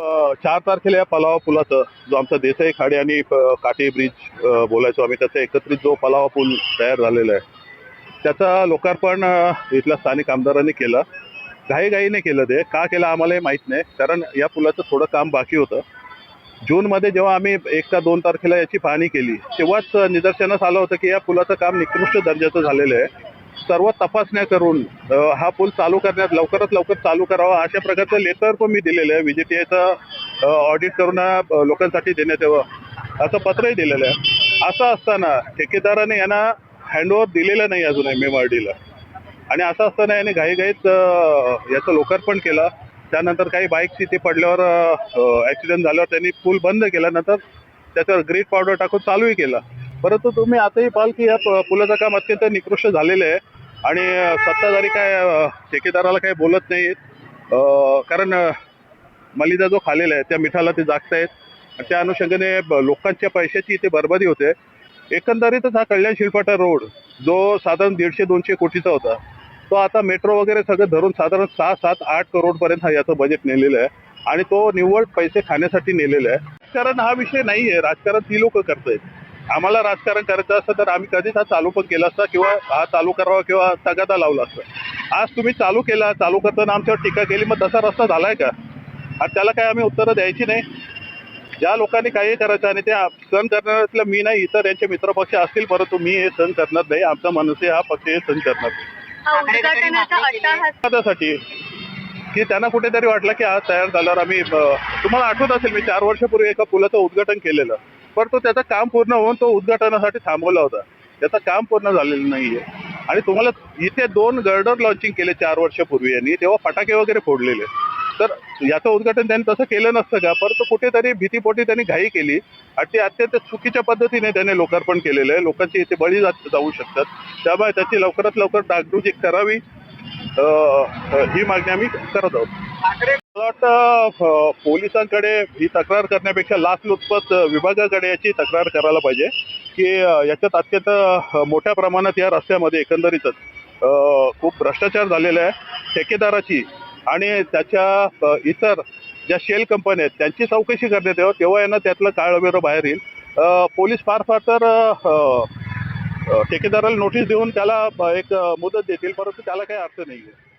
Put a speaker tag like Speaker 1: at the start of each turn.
Speaker 1: चार तारखेला या पलावा पुलाचं जो आमचा देसाई खाडी आणि अ, काटे ब्रिज बोलायचो आम्ही त्याचा एकत्रित जो पलावा पूल तयार झालेला आहे त्याचा लोकार्पण इथल्या स्थानिक आमदारांनी केलं. घाईघाईने केलं ते. का केलं आम्हालाही माहीत नाही. कारण या पुलाचं थोडं काम बाकी होतं. जूनमध्ये जेव्हा आम्ही एक का दोन तारखेला याची पाहणी केली तेव्हाच निदर्शनास आलं होतं की या पुलाचं काम निकृष्ट दर्जाचं झालेलं आहे. सर्व तपासण्या करून हा पूल चालू करण्यात लवकरात लवकर चालू करावा अशा प्रकारचं लेटर पण मी दिलेलं आहे. व्हीजीटीएचं ऑडिट करून लोकांसाठी देण्यात यावं असं पत्रही दिलेलं आहे. असं असताना ठेकेदाराने यांना हँडओव्हर दिलेलं नाही अजून एम एम आर डीला आणि असं असताना याने घाईघाईत याचं लोकार्पण केलं. त्यानंतर काही बाईक्स इथे पडल्यावर ॲक्सिडेंट झाल्यावर त्यांनी पूल बंद केल्यानंतर त्याच्यावर ग्रीट पावडर टाकून चालूही केला. परंतु तुम्ही आताही पाहाल की या पुलाचं काम अत्यंत निकृष्ट झालेलं आहे. आणि सत्ताधारी काय ठेकेदाराला काही बोलत नाहीत. कारण मलिदा जो खालेला आहे त्या मिठाला ते जागतायत. आणि त्या अनुषंगाने लोकांच्या पैशाची इथे बरबादी होते. एकंदरीतच हा कल्याण शिलपाटा रोड जो साधारण दीडशे दोनशे कोटीचा होता तो आता मेट्रो वगैरे सगळं धरून साधारण सहा सात आठ करोडपर्यंत हा याचं बजेट नेलेलं आहे. आणि तो निव्वळ पैसे खाण्यासाठी नेलेला आहे. राजकारण हा विषय नाही आहे राजकारण ती लोक करतायत. आम्हाला राजकारण करायचं असतं तर आम्ही कधीच हा चालू पण केला असता किंवा हा चालू करावा किंवा तगादा लावला असता. आज तुम्ही चालू केला चालू करताना आमच्यावर टीका केली मग तसा रस्ता झालाय का? आणि त्याला काय आम्ही उत्तरं द्यायची नाही? ज्या लोकांनी काही करायचं आणि ते सहन करणाऱ्यातलं मी नाही इतर यांचे मित्रपक्ष असतील परंतु मी हे सहन करणार नाही आमचा मनसे हा पक्ष हे सहन करणार नाही. की त्यांना कुठेतरी वाटलं की आज तयार झाल्यावर आम्ही तुम्हाला आठवत असेल मी चार वर्षापूर्वी एका पुलाचं उद्घाटन केलेलं. पण तो त्याचं काम पूर्ण होऊन तो उद्घाटनासाठी थांबवला होता. त्याचं काम पूर्ण झालेलं नाहीये. आणि तुम्हाला इथे दोन गर्डर लॉन्चिंग केले चार वर्षापूर्वी यांनी तेव्हा फटाके वगैरे फोडलेले. तर याचं उद्घाटन त्यांनी तसं केलं नसतं का? परंतु कुठेतरी भीतीपोटी त्यांनी घाई केली. आणि ती अत्यंत चुकीच्या पद्धतीने त्याने लोकार्पण केलेलं आहे. लोकांची इथे बळी जात जाऊ शकतात. त्यामुळे त्याची लवकरात लवकर डागडुजी करावी ही मागणी आम्ही करत आहोत. मला वाटतं पोलिसांकडे ही तक्रार करण्यापेक्षा लाचलुचपत विभागाकडे याची तक्रार करायला पाहिजे की याच्यात अत्यंत मोठ्या प्रमाणात या रस्त्यामध्ये एकंदरीतच खूप भ्रष्टाचार झालेला आहे. ठेकेदाराची आणि त्याच्या इतर ज्या शेल कंपन्या आहेत त्यांची चौकशी करण्यात यावं तेव्हा यांना त्यातलं काळवेरं बाहेर येईल. पोलीस फार फार तर ठेकेदाराला नोटीस देऊन त्याला एक मुदत देतील परंतु त्याला काही अर्थ नाही आहे